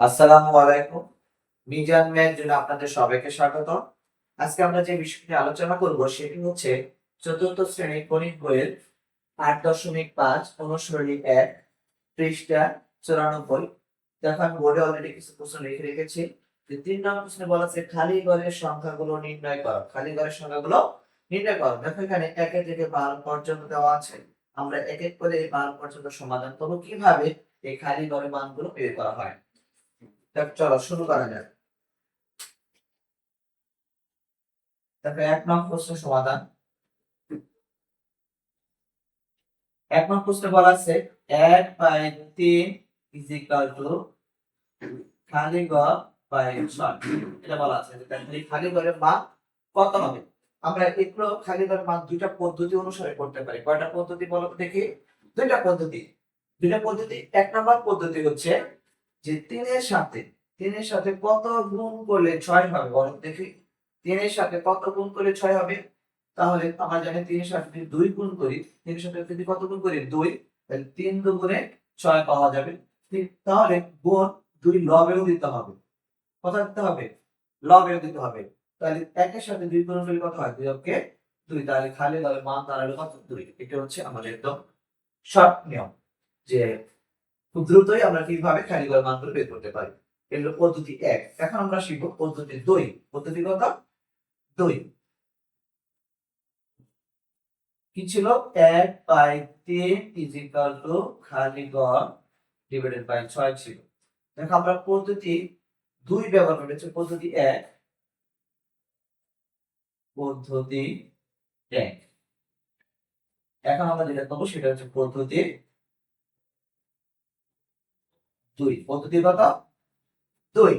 আসসালামু আলাইকুম। মিজান ম্যান জন্য আপনাদের সবাইকে স্বাগত আজকে আমরা যে বিষয়টি আলোচনা করব, সেটি হচ্ছে চতুর্থ শ্রেণির গণিত বইয়ের আট দশমিক পাঁচ, অনুসরণী এক, পৃষ্ঠা চুরানব্বই। দেখো, আমি বোর্ডে অলরেডি কিছু প্রশ্ন লিখে রেখেছি। তিন নম্বর প্রশ্নে বলা আছে, খালি ঘরের সংখ্যাগুলো নির্ণয় করো। খালি ঘরের সংখ্যাগুলো নির্ণয় করো। দেখো, এখানে একে থেকে বারো পর্যন্ত দেওয়া আছে। আমরা এক এক করে এই বারো পর্যন্ত সমাধান করব। কীভাবে এই খালি ঘরের মানগুলো বের করা হয়? চলো, শুরু করা যাক। তারপরে এক নং প্রশ্নের সমাধান। এক নং প্রশ্নে বলা আছে, এক বাই তিন ইজ ইকাল টু খালি ঘর বাই ছয় এটা বলা আছে তাহলে খালি ঘরের মান কত হবে? আমরা এগুলো খালি ঘরের মান দুইটা পদ্ধতি অনুসারে করতে পারি। কয়টা পদ্ধতি বলো দেখি। দুইটা পদ্ধতি। দুইটা পদ্ধতি, এক নম্বর পদ্ধতি হচ্ছে যে তিনের সাথে তিনের সাথে কত গুণ করলে ছয় হবে বলো দেখি। তিনের সাথে কত গুণ করলে ছয় হবে? তাহলে আমরা জানি তিনের সাথে যদি দুই গুণ করি, তিনের সাথে যদি কত গুণ করি? দুই। তাহলে তিন দুগুণে ছয় পাওয়া যাবে। তাহলে গুণ দুই লবেও দিতে হবে। কত দিতে হবে? লবেও দিতে হবে। তাহলে একের সাথে দুই গুণ করলে কত হয়? দুই অক্ষে দুই। তাহলে খালি তাহলে মান দাঁড়াল কত? দুই। এটা হচ্ছে আমাদের একদম শর্ট নিয়ম। যে খুব দ্রুতই আমরা কীভাবে ঘরের মানগুলো বের করতে পারি? এগুলো পদ্ধতি এক। এখন আমরা শিখব পদ্ধতি দুই। পদ্ধতি কত? দুই। কি ছিল? এক বাই তিন ইজ ইকাল টু খালি ঘর ডিভাইডেড বাই ছয় ছিল। দেখো আমরা পদ্ধতি দুই ব্যবহার করেছি। পদ্ধতি এক পদ্ধতি এক। এখন আমরা যেটা করব সেটা হচ্ছে পদ্ধতি দুই। পদ্ধতি কত? দুই।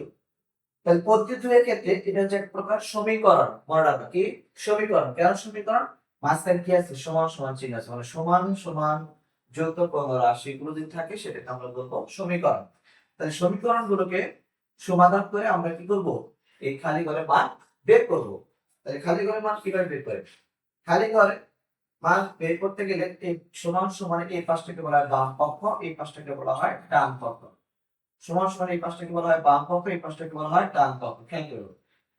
তাহলে পদ্ধতি দুইয়ের ক্ষেত্রে এটা হচ্ছে এক প্রকার সমীকরণ। মনে রাখো কি? সমীকরণ। কেন সমীকরণ? মাঝখানে কি আছে? সমান সমান চিহ্ন আছে। মানে সমান সমান যৌথ কোন রাশিগুলো যদি থাকে, সেটাকে আমরা বলব সমীকরণ। তাহলে সমীকরণ গুলোকে সমাধান করে আমরা কি করব? এই খালি ঘরে মান বের করব। তাহলে খালি ঘরে মান কীভাবে বের করে? খালি ঘরে মান বের করতে গেলে এই সমান সমান এই পাশটাকে বলা হয় বাম পক্ষ, এই পাশটাকে বলা হয় ডান পক্ষ। সমান সমান এই পাশটাকে বলা হয় বাম পক্ষ, এই পাশটাকে বলা হয় ডান পক্ষ। করো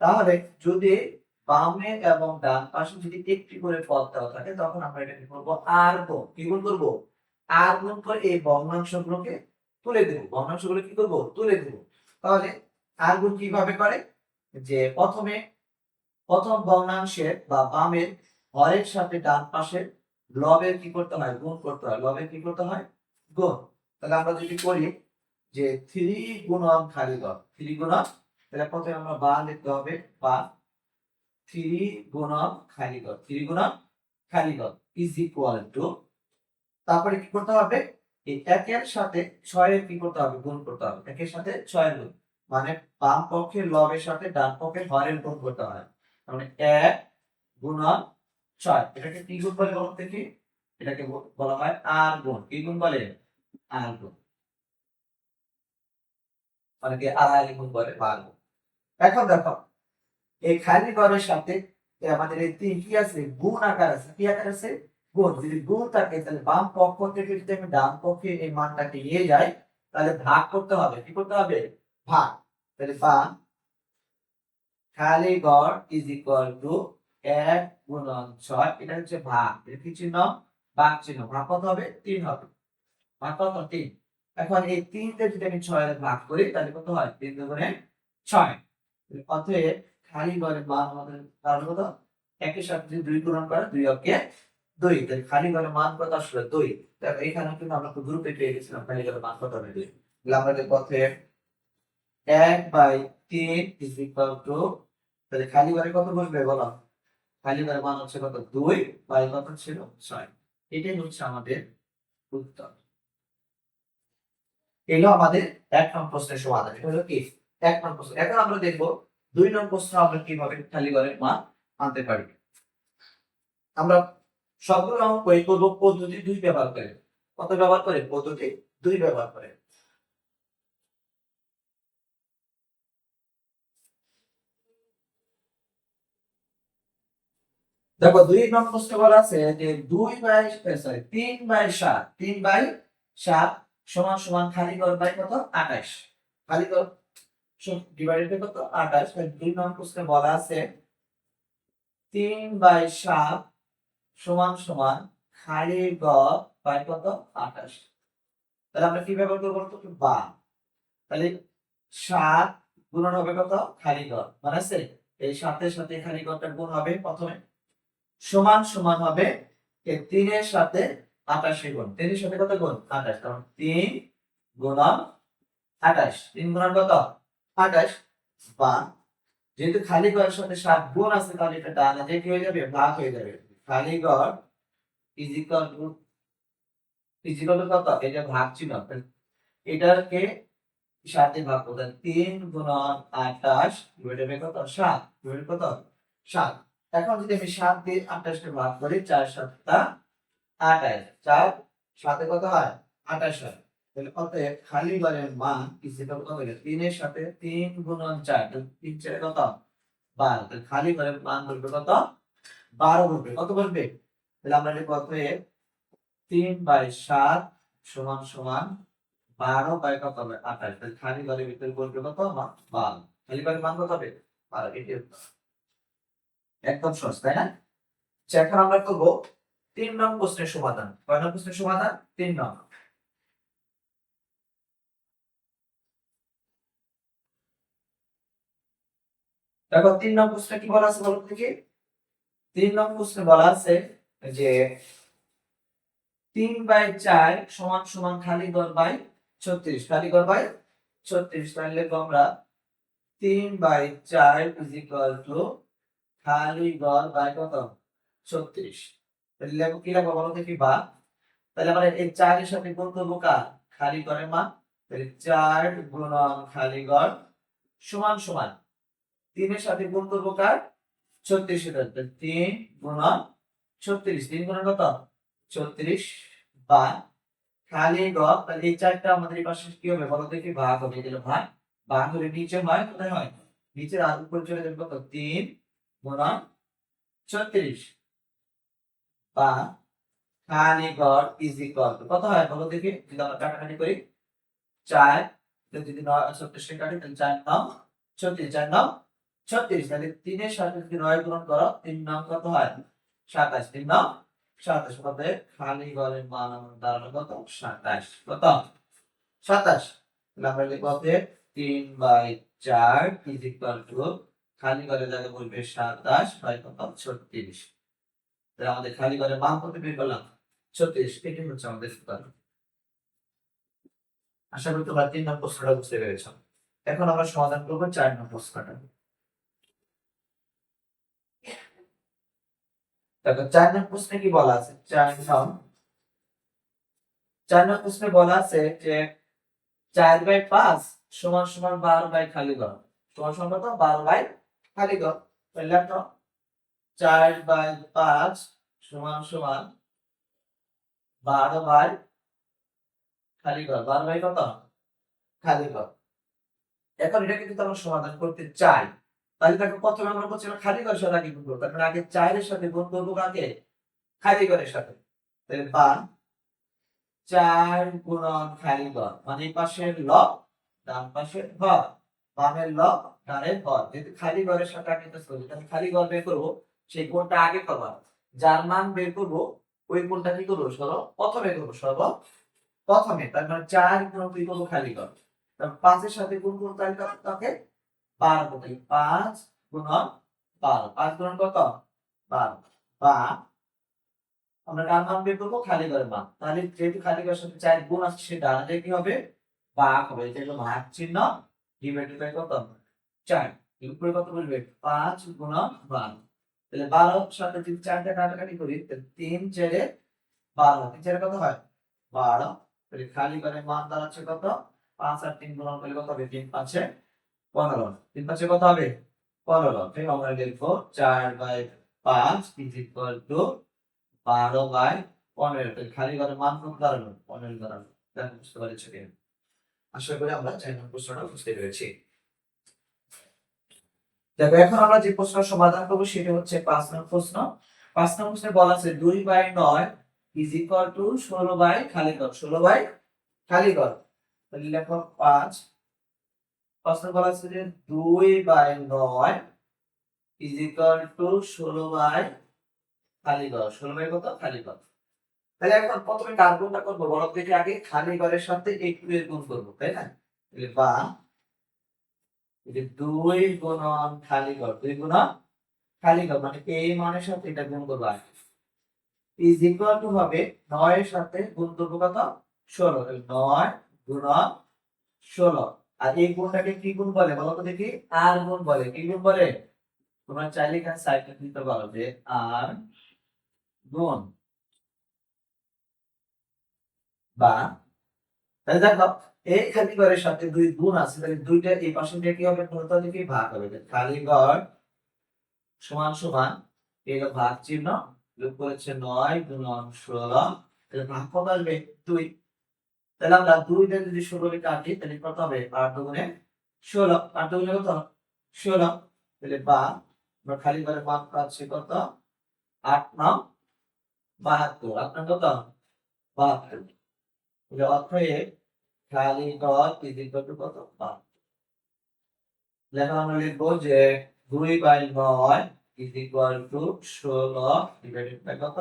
তাহলে যদি বামে এবং ডান পাশে যদি একটি করে পদ দেওয়া থাকে, তখন আমরা এটাকে করব আর গুণ কি গুণ করব? আর গুণ করে এই ভগ্নাংশগুলোকে তুলে দেবো। ভগ্নাংশগুলো কি করব? তুলে দেবো। তাহলে আর গুণ কীভাবে করে? যে প্রথমে প্রথম ভগ্নাংশের বা বামের হরের সাথে ডান পাশের লবের কি করতে হয়? গুণ করতে হয়। লবের কি করতে হয়? গুণ। তাহলে আমরা যদি করি যে থ্রি গুণন খালি ঘর থ্রি গুণন তাহলে প্রথমে আমরা বা লিখতে হবে, বা থ্রি গুণন খালি ঘর থ্রি গুণন খালি ঘর ইজ ইকুয়াল টু তারপরে কি করতে হবে? এই একের সাথে ছয়ের কি করতে হবে? গুণ করতে হবে। একের সাথে ছয়ের গুণ। মানে বাম পক্ষের লবের সাথে ডান পক্ষের হরের গুণ করতে হয়। মানে এক গুণন ছয়। এটাকে কি গুণ বলে বলতে দেখি। এটাকে বলা হয় আর গুণ। কি গুণ বলে? আর গুণ। অনেকে আড়াআড়ি গুণ বলে বা এখন দেখো, এই খালি ঘরের সাথে আমাদের এই তিন কি আছে? গুণ আকার আছে। কি আকার আছে? গুণ। যদি গুণ থাকে, তাহলে বাম পক্ষ থেকে যদি আমি ডান পক্ষে এই মানটাকে নিয়ে যাই, তাহলে ভাগ করতে হবে। কি করতে হবে? ভাগ। তাহলে বাম খালি ঘর ইজ ইকুয়াল টু এক গুণন ছয়। এটা হচ্ছে ভাগ। কি চিহ্ন? ভাগ চিহ্ন। ভাগ কত হবে? তিন হবে। ভাগ কত? তিন। এখন এই তিনটে যদি আমি ছয় ভাগ করি, তাহলে কত হয়? তিন দুগুণে ছয়। অতএব খালি ঘরে মান আমাদের কারণ কত? একের সাথে যদি দুই পূরণ করে, দুই অক্ষে দুই। তাহলে খালি ঘরে মান কত আসলে? দুই। এখানে কিন্তু আমরা গ্রুপে পেয়ে গেছিলাম, খালি ঘরে মান কত হবে দুই? যে পথে এক বাই তিন ইজ ইকুয়াল টু তাহলে খালি ঘরে কত বসবে বলো? খালি ঘরে মান হচ্ছে কত? দুই। বাই কত ছিল? ছয়। এটাই হচ্ছে আমাদের উত্তর। এলো আমাদের এক নম্বর প্রশ্নের সমাধান। এটা হলো কি? এক নম্বর প্রশ্ন। এখন আমরা দেখব দুই নম্বর প্রশ্ন আমরা কীভাবে খালি ঘরের মান আনতে পারি। আমরা সবগুলো অঙ্ক এই করব, পদ্ধতি দুই ব্যবহার করে। কত ব্যবহার করে? পদ্ধতি দুই ব্যবহার করে। দেখো, দুই নম্বর প্রশ্ন বলা আছে যে দুই বাই সরি তিন বাই সাত। তিন বাই সাত সমান সমান খালি ঘর বাই কত? আঠাশ। খালি ঘর ডিভাইডেড কত? আঠাশ। দুই নং প্রশ্নে বলা আছে, তিন বাই সাত সমান সমান খালি ঘর বাই কত? আঠাশ। তাহলে আমরা কি ব্যবহার করব বলতো? বা তাহলে সাত গুণন হবে কত? খালি ঘর। মানে আছে? এই সাতের সাথে খালি ঘরটা গুণ হবে প্রথমে। সমান সমান হবে তিনের সাথে আঠাশে গুণ। তিনের সাথে কত গুণ? আঠাশ। কারণ তিন গুণন আঠাশ। তিন গুণন কত? আঠাশ বা যেহেতু খালি ঘরের সাথে সাত গুণ আছে, তাহলে এটা ডানে যে কি হয়ে যাবে? ভাগ হয়ে যাবে। খালি ঘর ইজিক্যাল টু ইজিক্যাল কত? এটা ভাগ ছিল। এটাকে সাথে ভাগ করতে তিন গুণন আঠাশ বাই কত? সাত। ডিভাইডেড কত? সাত। এখন যদি আমি সাত দিয়ে আঠাশকে ভাগ করি, চার সাতটা আঠাশ। চার সাথে কত হয়? আঠাশ হয়। তাহলে অতএব খালি ঘরের মান ইজিক্যাল কত গেল? তিনের সাথে তিন গুণন চার তিন চারে কত? বারো। তাহলে খালি ঘরের মান বলবে কত? বারো বলবে। কত বলবে? তাহলে আমরা লিখব অতএব তিন বাই সাত সমান সমান বারো বাই কত হবে? আঠাশ। তাহলে খালি ঘরের ভিতরে বলবে কত? বারো। খালি ঘরের মান কত হবে? বারো। এটি একদম সহজ তাই না? আচ্ছা, এখন আমরা করব তিন নং প্রশ্নের সমাধান। কয় নং প্রশ্নের সমাধান? তিন নং। দেখো, তিন নং প্রশ্নে কি বলা আছে বলো দেখি। তিন নং প্রশ্নে বলা আছে যে তিন বাই চার সমান সমান খালি ঘর বাই ছত্রিশ। খালি ঘর বাই ছত্রিশ। তাহলে আমরা তিন বাই চার ইজ ইকুয়াল টু খালি ঘর বাই কত? ছত্রিশ। তাহলে লিখব কি লিখব বলো দেখি বা? তাহলে আমরা এই চারের সাথে গুণ করব কার? খালি ঘরের মান। তাহলে চার গুণন খালি ঘর সমান সমান। তিনের সাথে গুণ করব কার? ছত্রিশ তিন গুণন ছত্রিশ। তিন গুণন কত? ছত্রিশ বা খালি গড়। তাহলে এই চারটা আমাদের এই পাশে কি হবে বলো দেখি ভাগ হবে। দিলে ভাগ ভাগ হলে নিচে হয়, কোথায় হয়? নিচে আর উপরে চলে যাবে কত? তিন গুণন ছত্রিশ। বা খালি গড় ইজ ইকুয়াল কত হয়? বলো দেখি, যদি আমরা কাটাকাটি করি, চার, যদি নয়, ছত্রিশে কাটি, তাহলে চার নাম ছত্রিশ, চার নাম ছত্রিশ, তাহলে তিনের সাথে যদি নয় গুণন করো, তিন নাম কত হয়? সাতাশ, তিন নাম সাতাশ কত খালি ঘরের মান আমার দাঁড়ানো কত? সাতাশ কত? সাতাশ, তাহলে আমরা লিখব অতএব তিন বাই চার ইজ ইকুয়াল টু খালি ঘরের জায়গায় বলবে সাতাশ বাই কত? ছত্রিশ। তাহলে আমাদের খালি ঘরের মান কত বের করলাম। ছত্রিশ এটি হচ্ছে আমাদের সূত্র আশা করি তোমরা তিন নম্বর প্রশ্নটা বুঝতে পেরেছ। এখন আমরা সমাধান করব চার নম্বর প্রশ্নটা দেখো, চার নম্বর প্রশ্নে কি বলা আছে? চার চার নম্বর প্রশ্নে বলা আছে যে চার বাই পাঁচ সমান সমান বারো বাই খালি ঘর। সমান সমান বারো বাই খালি ঘর। তাহলে চার বাই পাঁচ সমান সমান বারো বাই খালি ঘর। বারো বাই কত? খালি ঘর। এখন এটাকে কিন্তু আমরা সমাধান করতে চাই। তাহলে দেখো প্রথমে আমরা বলছিলাম খালি ঘরের সাথে আগে গুণ করব, তার মানে আগে চারের সাথে গুণ করব আগে খালি ঘরের সাথে। তাহলে বা চার গুণন খালি ঘর। মানে এই পাশের লব, ডান পাশের ঘর। বামের লব, ডানের ঘর। যেহেতু খালি ঘরের সাথে আগে তাহলে খালি ঘর বের করব। সেই কোণটা আগে করব। যার মান বের করব, ওই কোণটা কি করব? সর্ব প্রথমে করব সর্ব প্রথমে, তার মানে চার গুণ দুই করব খালি কর। তারপর পাঁচের সাথে গুণ করব তাহলে কত থাকে? বারো কত পাঁচ গুণন বারো। পাঁচ গুণন কত? বারো। বা আমরা কার মান বের করব? খালি ঘরের মান। তাহলে যেহেতু খালি ঘরের সাথে চার গুণ আছে, সে ডানাতে কি হবে? ভাগ হবে। এটা হলো ভাগ চিহ্ন ডিভাইডেড বাই কত? চার। এর উপরে কত বলবে? পাঁচ গুণন বারো। তাহলে বারো সাথে যদি চারটা কাটাকাটি করি, তাহলে তিন চারে বারো। তিন চারে কত হয়? বারো। তাহলে খালি ঘরের মান দাঁড়াচ্ছে কত? পাঁচ আর তিন গুণন করলে কত হবে? তিন পাঁচে পনেরো। তিন পাঁচে কত হবে? পনেরো। ঠিক আমরা লিখব চার বাই পাঁচ ইজ ইকুয়াল টু বারো বাই পনেরো। খালি ঘরে মান কত দাঁড়ানো পনেরো দেখো বুঝতে পারছ আশা করি আমরা চার নম্বর প্রশ্নটা বুঝতে পেরেছি দেখো, এখন আমরা যে প্রশ্নের সমাধান করব সেটা হচ্ছে পাঁচ নম্বর প্রশ্ন। পাঁচ নম্বর প্রশ্নে বলা আছে, দুই বাই নয় ইজ ইকুয়াল টু ষোলো বাই খালি ঘর। ষোলো বাই খালি ঘর। তাহলে লেখো পাঁচ। প্রশ্ন বলা আছে যে, দুই বাই নয় ইজ ইকাল টু ষোলো বাই খালি ঘর। ষোলো বাই কত? খালি ঘর। তাহলে এখন প্রথমে কার গুণটা করব? বড় থেকে আগে খালি ঘরের সাথে একটু এর গুণ করব, তাই না? বা যে দুই গুণন খালি ঘর দুই গুণন খালি ঘর মানে এই মানের সাথে? এটা গুণ করব আগে। ইজ ইকুয়াল টু হবে নয়ের সাথে গুণ করব কত? ষোলো। নয় গুণন ষোলো। আর এই গুণটাকে কি গুণ বলে? বলো তো দেখি। আর গুণ বলে। কি গুণ বলে? তোমরা চাইলে এখানে সাইকেল দিতে পারো যে আর গুণ বা তাহলে দেখো এই খালি সাথে দুই গুণ আছে, তাহলে দুইটা এই পাশে কি হবে? বলতে হবে ভাগ হবে। খালি সমান সমান, এই ভাগ চিহ্ন, যোগ করেছে নয় গুণন ষোলো। তাহলে ভাগ কত আসবে দুই। তাহলে আমরা দুই দিয়ে যদি ষোলো কাটি তাহলে কত হবে? আট দুগুণে ষোলো। আট দুগুণে কত? ষোলো। তাহলে বা, আমরা খালি ঘরে মান পাচ্ছি কত? আট নাম বাহাত্তর। আপনার কত? বাহাত্তর। অতএব খালি ইজ ইকুয়াল টু কত? বাহাত্তর লেখা আমরা লিখব যে দুই বাই নয় is equal to divided by কত?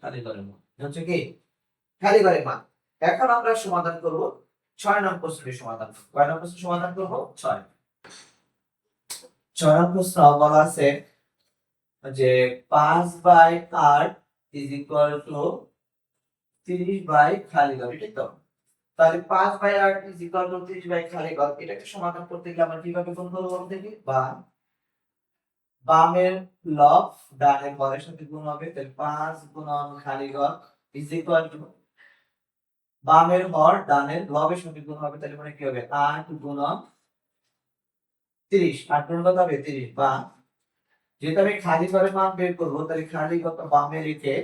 খালি মান। হচ্ছে কি? খালি মান। এখন আমরা সমাধান করব ছয় নম্বর প্রশ্নের সমাধান। কয় নম্বর প্রশ্নের সমাধান করব? ছয়। ছয় নম্বর প্রশ্ন বলা আছে যে পাঁচ বাই আট ইজ ইকুয়াল টু তিরিশ বাই খালি ঘর তো তাহলে পাঁচ বাই আট ইজ ইকুয়াল টু তিরিশ বাই খালি ঘর এটাকে সমাধান করতে গেলে আমরা কীভাবে গুণ করব বলতে দেখি বা বামের লব ডানের ঘরের সাথে গুণ হবে, তাহলে পাঁচ গুণন খালি ঘর ইজ ইকুয়াল টু বামের হর ডানের লবের সাথে গুণ হবে, তাহলে মানে কি হবে? আট গুণন তিরিশ। আট গুণ কত হবে? তিরিশ। বা যেহেতু আমি খালি ঘরের মান বের করব, তাহলে খালি কত বামে রেখে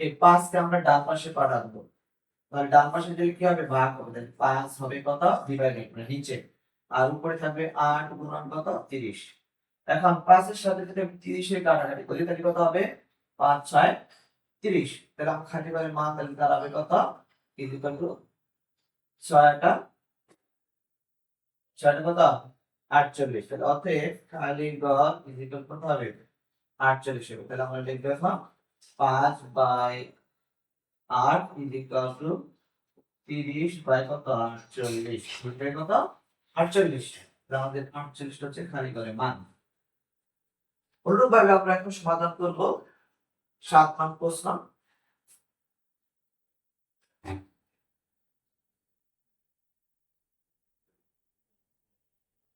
এই পাঁচকে আমরা ডান পাশে পাঠাবো। তাহলে ডান পাশে দিলে কি হবে? ভাগ হবে। তাহলে পাঁচ হবে কত? ডিভাইডেড মানে নিচে। আর উপরে থাকবে আট গুণন কত? তিরিশ। এখন পাঁচের সাথে যদি আমি তিরিশের কাটাকাটি করি, তাহলে কত হবে? পাঁচ, ছয়, তিরিশ। তাহলে আমার খালি ঘরের মান তাহলে দাঁড়াবে কত? ইজিকাল টু ছয়টা ছয়টা কত? আটচল্লিশ। তাহলে অতএব খালি ঘর ইজিকাল কত হবে? আটচল্লিশ হবে। তাহলে আমরা লিখব এখন পাঁচ বাই আট ইজিকাল তিরিশ বাই কত? আটচল্লিশ। বাই কত? আটচল্লিশ। আমাদের আটচল্লিশটা হচ্ছে খালি ঘরের মান। আমরা এখন সমাধান করব। সাত মান প্রশ্ন।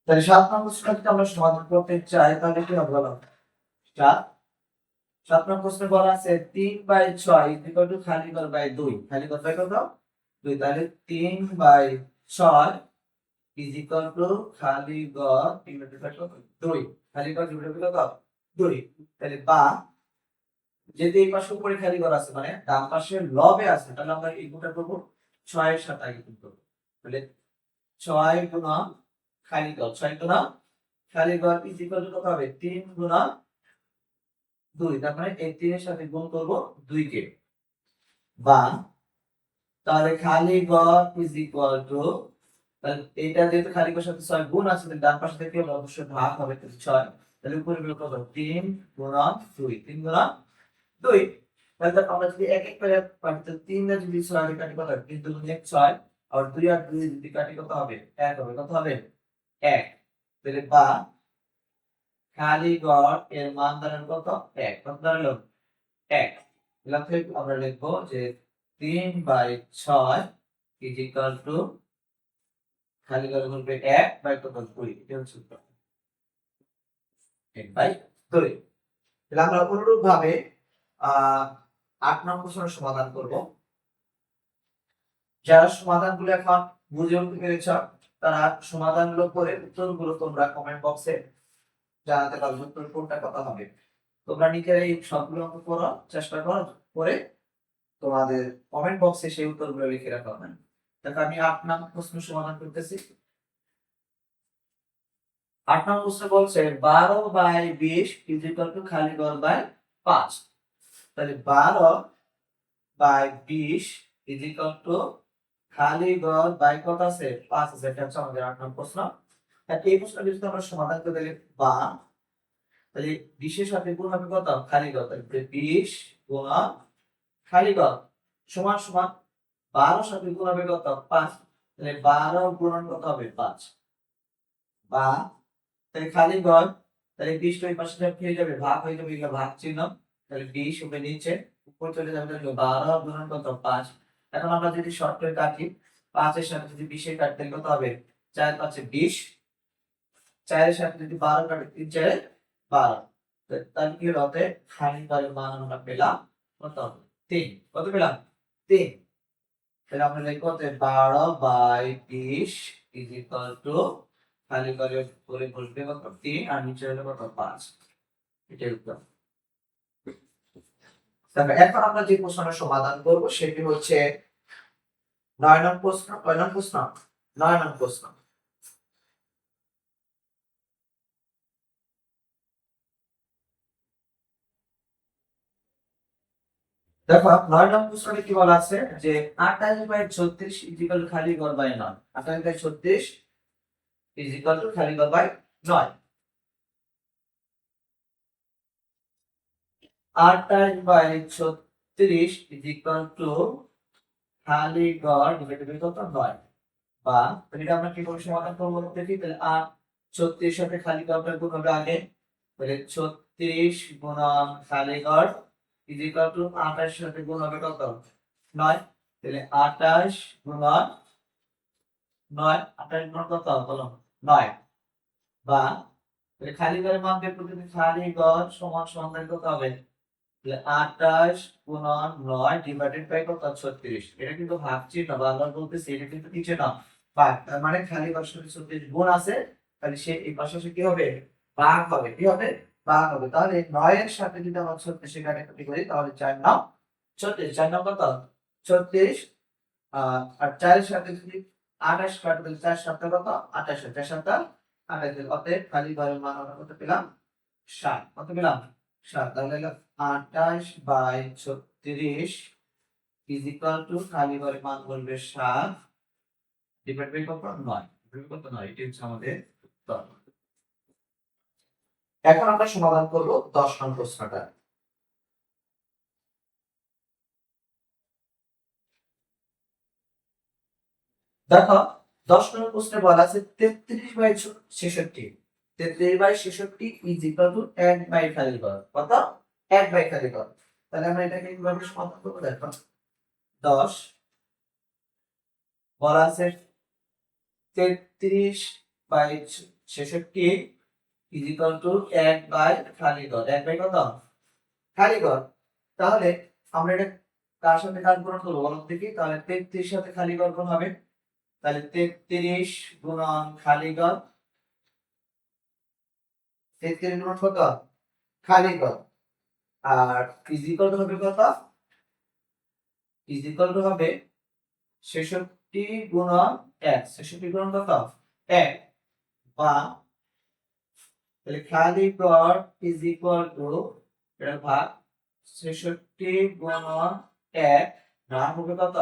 তাহলে সাত নম্বর আমরা সমাধান করতে চাই, তাহলে কি হবে সাত সাত নম্বর প্রশ্নে বলা আছে, তিন বাই ছয় ইকুয়াল টু খালি ঘর বাই দুই। খালি ঘর বাই কত? দুই। তাহলে তিন বাই ছয় ইজ ইকুয়াল টু খালি ঘর ডিভাইডেড বাই কত? দুই। খালি ঘর ডিভাইডেড কত? দুই। তাহলে বা, যেহেতু এই পাশে উপরে খালি ঘর আছে মানে ডান পাশে লবে আছে, তাহলে আমরা গুণটা করব ছয়ের সাথে আগে করব। তাহলে ছয় গুণা খালি ঘর ছয় গুণা খালি ঘর ইজ ইকুয়াল টু কত হবে? তিন গুণা দুই, তার মানে এই তিনের সাথে গুণ করব দুইকে। বা, তাহলে খালি ঘর ইজ ইকুয়াল টু এটা যেহেতু খালি ঘরের সাথে ছয় গুণ আছে ডান পাশে থেকে অবশ্যই ভাগ হবে ছয়। তাহলে উপরে বের কত তিন গুণন দুই, তিন গুণন দুই। তাহলে আমরা যদি এক এক করে পাঠি তাহলে তিন আর যদি ছয় কাটি কত? তিন দুগুণ এক ছয় আর দুই আর দুই যদি কাটি কত হবে? এক হবে, কত হবে? এক। তাহলে বা খালি গড় এর মান দাঁড়ানো কত? এক। কত দাঁড়াল এক। আমরা লিখব যে তিন বাই ছয় ইজ ইকাল টু খালি গড় বলবে এক বাই কত? দুই এটা হচ্ছে উত্তর। এক। বাই দুই। তাহলে আমরা অনুরূপ ভাবে আহ আট নম্বর প্রশ্নের সমাধান করব। যারা সমাধানগুলো এখন বুঝে উঠতে পেরেছ তারা সমাধানগুলো করে উত্তরগুলো তোমরা কমেন্ট বক্সে জানাতে পারবে কোনটা কথা হবে। তোমরা নিজেরাই সবগুলো অঙ্ক করো, চেষ্টা করো করে তোমাদের কমেন্ট বক্সে সেই উত্তরগুলো লিখে রাখা হবে দেখো, আমি আট নম্বর প্রশ্ন সমাধান করতেছি। আট নম্বর প্রশ্ন বলছে, বারো বাই বিশ ইজ টু খালি ঘর বাই পাঁচ। তাহলে বারো বাই বিশ ইজ ইকুয়াল টু খালি ঘর বাই কত আছে? পাঁচ আছে, এটা হচ্ছে আমাদের আট নম্বর প্রশ্ন। আর এই প্রশ্নটি যদি আমরা সমাধান করে দিলে বা, তাহলে বিশের সাথে গুণ হবে কত? খালি ঘর বিশ গুণন খালি ঘর সমান সমান বারো সাথে গুণ হবে কত? পাঁচ। তাহলে বারো গুণন কত হবে? পাঁচ। বা, তাহলে খালি ঘর তাহলে বিশ ওই পাশে হয়ে যাবে, ভাগ হয়ে যাবে এগুলো ভাগ চিহ্ন। তাহলে বিশ হবে নিচে, উপর চলে যাবে তাহলে বারো গুণন কত? পাঁচ। এখন আমরা যদি শর্ট করে কাটি, পাঁচের সাথে যদি বিশের কাটতে তাহলে কত হবে? চার পাঁচে বিশ। চারের সাথে যদি বারো কাটে তিন চারে বারো তাহলে কি হলো? অতএব ঘরের মান আমরা পেলাম। কত? তিন। কত পেলাম? তিন। তাহলে আমরা লিখব অতএব বারো বাই বিশ ইজ ইকুয়াল টু ঘরে করে বসবে কত? তিন আর নিচে হলো কত? পাঁচ। এটাই উত্তর। তারপর এখন আমরা যে প্রশ্নটা সমাধান করব সেটি হচ্ছে নয় নং প্রশ্ন, কয় নং প্রশ্ন? নয় নং প্রশ্ন। দেখো নয় নং প্রশ্নে কি বলা আছে? যে আঠাশ বাই ছত্রিশ ইজিক্যাল খালি বাই নয়। আঠাশ বাই ছত্রিশ ইজিক্যাল টু খালি বাই নয়। আঠাশ বাই ছত্রিশ টু খালি ঘর ডিভাইডেড কত? নয়। বা এটা আমরা কি করে সমাধান করব দেখি, তাহলে আট, ছত্রিশ সাথে খালি ঘরটা গুণ আগে। তাহলে ছত্রিশ গুণন খালি ইজিক্যাল টু আঠাশ সাথে গুণ হবে কত? নয়। তাহলে আঠাশ গুণন নয়। আঠাশ গুণ কত? বলো। নয়। বা তাহলে খালি ঘরের মান বের করতে খালি ঘর সমান তাহলে কত হবে। তাহলে আঠাশ গুণন নয় ডিভাইডেড বাই কত? ছত্রিশ। এটা কিন্তু ভাগ চিহ্ন, বারবার বলতেছি, এটা কিন্তু নিচে না। ভাগ তার মানে খালি ঘর ছত্রিশ গুণ আছে, তাহলে সে এই পাশে কি হবে? ভাগ হবে। কি হবে? ভাগ হবে। তাহলে নয়ের সাথে যদি আমরা ছত্রিশ কাটাকাটি করি, তাহলে চার নাম ছত্রিশ। চার নাম কত? ছত্রিশ। আর চারের সাথে যদি আঠাশ কাটে, তাহলে চার সাতটা কত? আঠাশ চার সাতটা? আঠাশ অতএব খালি ঘরের মান আমরা কত পেলাম? ষাট কত পেলাম? ষাট তাহলে আঠাশ বাই ছত্রিশ ইজ টু খালি ঘরের মান বলবে সাত। বাই কত? নয়। কত? নয়। এটি হচ্ছে আমাদের এখন আমরা সমাধান করব দশ নং প্রশ্নটা। দেখো, দশ নম্বর প্রশ্নে বলা আছে তেত্রিশ বাই ছেষট্টি। তেত্রিশ বাই ছেষট্টি ইজ ইকুয়াল টু এক বাই খালি ঘর কত? এক বাই খালি ঘর তাহলে আমরা এটাকে কীভাবে সমাধান করব দেখো। দশ। বলা আছে তেত্রিশ বাই ছেষট্টি ইজ ইকুয়াল টু এক বাই খালি ঘর। এক বাই কত? খালি ঘর। তাহলে আমরা এটা কার সাথে কাজ গুণন করব বলো দেখি? তাহলে তেত্রিশ সাথে খালি ঘর গুণ হবে। তাহলে তেত্রিশ গুণন খালি ঘর। তেত্রিশ গুণন কত? খালি ঘর। আর ফিজিক্যাল হবে কত? ফিজিক্যাল হবে ছেষট্টি গুণন এক। ছেষট্টি গুণন কত? এক বা তাহলে খালি ঘর ইজ ইকুয়াল টু এটা ভাগ ছেষট্টি গুণন এক, না হবে কত?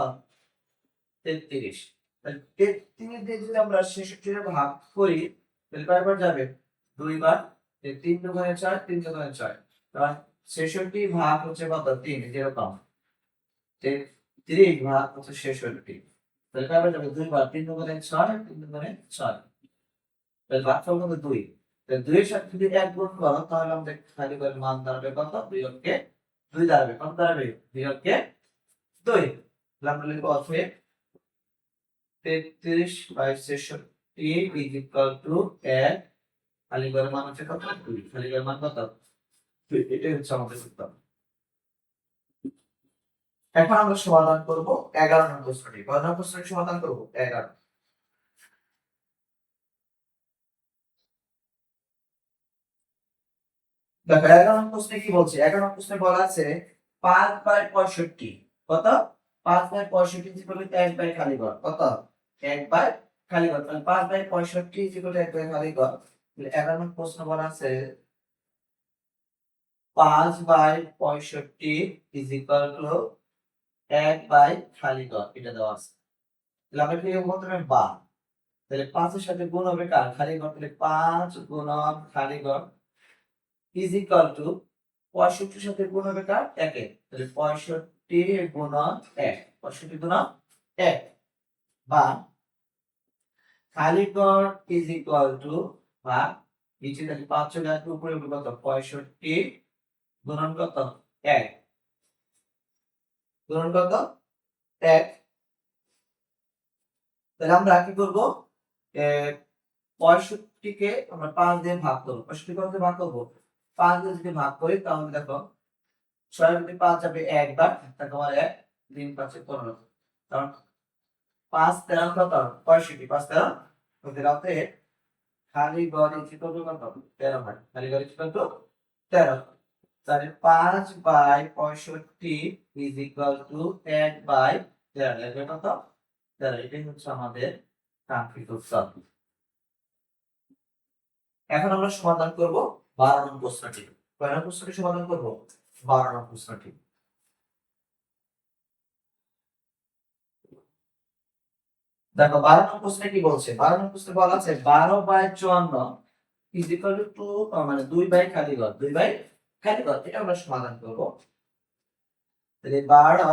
তেত্রিশ। তাহলে তেত্রিশ দিয়ে যদি আমরা ছেষট্টি ভাগ করি, তাহলে কয়বার যাবে? দুইবার তিন দুগুণে ছয় তিন দুগুণে ছয়। কারণ ছেষট্টি ভাগ হচ্ছে কত? তিন, যেরকম। তেত্রিশ ভাগ হচ্ছে ছেষট্টি। তাহলে কয়বার যাবে? দুইবার তিন দুগুণে ছয়, তিন দুগুণে ছয়। তাহলে ভাগফল কত দুই। দুইয়ের সাথে যদি এক করো, তাহলে আমাদের খালি করে মান দাঁড়াবে কত? দুই অঙ্কে দুই দাঁড়াবে। কত দাঁড়াবে? দুই অঙ্কে দুই। আমরা লিখব তেত্রিশ বাই ছেষট্টি টু এক। খালি ঘরের মান হচ্ছে কত? দুই। খালি ঘরের মান কত? দুই। এটাই হচ্ছে আমাদের উত্তর। এখন আমরা সমাধান করব এগারো নম্বর প্রশ্নটি কয় নম্বর প্রশ্নটি সমাধান করব? এগারো। দেখো, এগারো নম্বর প্রশ্নে কি বলছে? এগারো নম্বর প্রশ্নে বলা আছে পাঁচ বাই পঁয়ষট্টি। কত? পাঁচ বাই পঁয়ষট্টি ইকুয়াল টু এক বাই খালি ঘর কত? এক বাই খালি ঘর তাহলে পাঁচ বাই পঁয়ষট্টি ইকুয়াল টু এক বাই খালি ঘর এগারো নম্বর প্রশ্ন বলা আছে পাঁচ বাই পঁয়ষট্টি ইজ টু এক বাই খালি ঘর এটা দেওয়া আছে। তাহলে আমরা কি বা। তাহলে পাঁচের সাথে গুণ হবে কার? খালি ঘর তাহলে পাঁচ গুণন খালি ঘর ইজ ইকাল টু পঁয়ষট্টির সাথে গুণ হবে কার? একে। তাহলে পঁয়ষট্টি গুণন এক। পঁয়ষট্টি গুণন এক। বা খালি ঘর ইজ ইকুয়াল টু বা নিচে তাহলে পাঁচ চলে আসবে, উপরে কত? পঁয়ষট্টি গুণন কত? এক। গুণন কত? এক। তাহলে আমরা কি করব? পঁয়ষট্টিকে আমরা পাঁচ দিয়ে ভাগ করব। পঁয়ষট্টি কত ভাগ করব? পাঁচ দিয়ে যদি ভাগ করি, তাহলে দেখো, ছয় যদি পাঁচ যাবে একবার, তাহলে তোমার এক দিন পাঁচে পনেরো। কারণ পাঁচ তেরো কত? পঁয়ষট্টি। পাঁচ তেরো? তেরোতে খালি গড় ইঞ্চি কত কত? তেরো হয়। খালি গড় ইঞ্চি কত? তেরো। তাহলে পাঁচ বাই পঁয়ষট্টি ইজ ইকুয়াল টু এক বাই তেরো। এটা কত? তেরো। এটাই হচ্ছে আমাদের কাঙ্ক্ষিত উত্তর এখন আমরা সমাধান করব। বারো নং প্রশ্নটি। কয় নং প্রশ্নটি সমাধান করব? বারো নং প্রশ্নটি। দেখো, বারো নং প্রশ্নে কি বলছে? বারো নং প্রশ্নে বলা আছে, বারো বাই চুয়ান্ন ইজ ইকুয়াল টু মানে দুই বাই খালি ঘর দুই বাই খালি ঘর এটা আমরা সমাধান করব। তাহলে বারো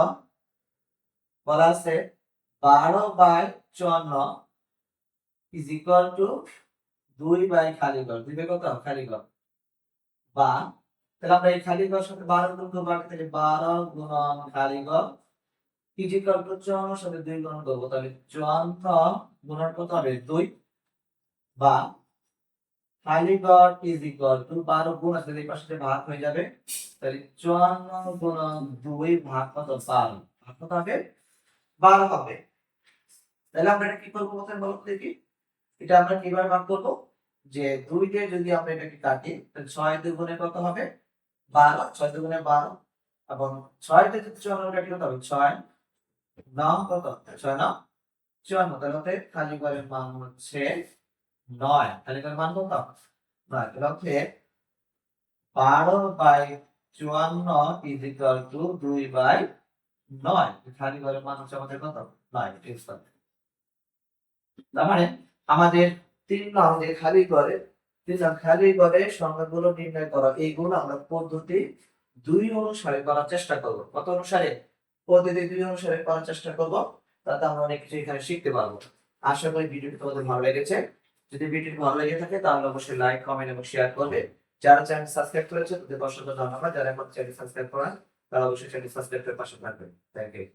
বলা আছে, বারো বাই চুয়ান্ন ইজ ইকুয়াল টু দুই বাই খালি ঘর দুই বাই কত? খালি ঘর বা, তাহলে আমরা এই খালি সাথে বারো গুণ করব, আগে তাহলে বারো গুণন খালি ঘর ইজ টু চুয়ান্নর সাথে দুই গুণন করব, তাহলে চুয়ান্ন গুণন কত হবে? দুই। বা খালি ঘর ইজ ইকুয়াল টু বারো গুণ আছে এই পাশে ভাগ হয়ে যাবে, তাহলে চুয়ান্ন গুণন দুই ভাগ কত? বারো। ভাগ কত হবে? বারো হবে। তাহলে আমরা এটা কি করব প্রথমে বলো দেখি। এটা আমরা কীভাবে ভাগ করব? যে দুই দিয়ে যদি আমরা এটাকে কাটি, তাহলে ছয় দুগুণে কত হবে? বারো। ছয় দুগুণে বারো। এবং ছয় দিয়ে যদি চুয়ান্ন কাটি কত হবে ছয়। ন কত ছয় ন চুয়ান্ন। তাহলে হতে খালি মান হচ্ছে নয়। খালি মান কত নয়। তাহলে হচ্ছে বারো বাই চুয়ান্ন ইজ ইকুয়াল টু দুই বাই নয়। খালি ঘরের মান হচ্ছে আমাদের কত? নয়। তার মানে আমাদের তিন নং যে খালি ঘরে, তিন নং খালি ঘরে সংখ্যাগুলো নির্ণয় করা এইগুলো আমরা পদ্ধতি দুই অনুসারে করার চেষ্টা করব। কত অনুসারে? পদ্ধতি দুই অনুসারে করার চেষ্টা করব, তাতে আমরা অনেক কিছু এখানে শিখতে পারব। আশা করি ভিডিওটি তোমাদের ভালো লেগেছে। যদি ভিডিওটি ভালো লেগে থাকে, তাহলে অবশ্যই লাইক, কমেন্ট এবং শেয়ার করবে। যারা চ্যানেল সাবস্ক্রাইব করেছে, তাদের অসংখ্য ধন্যবাদ। যারা এখন চ্যানেল সাবস্ক্রাইব করেন, তারা অবশ্যই চ্যানেল সাবস্ক্রাইব করে পাশে থাকবেন। Thank you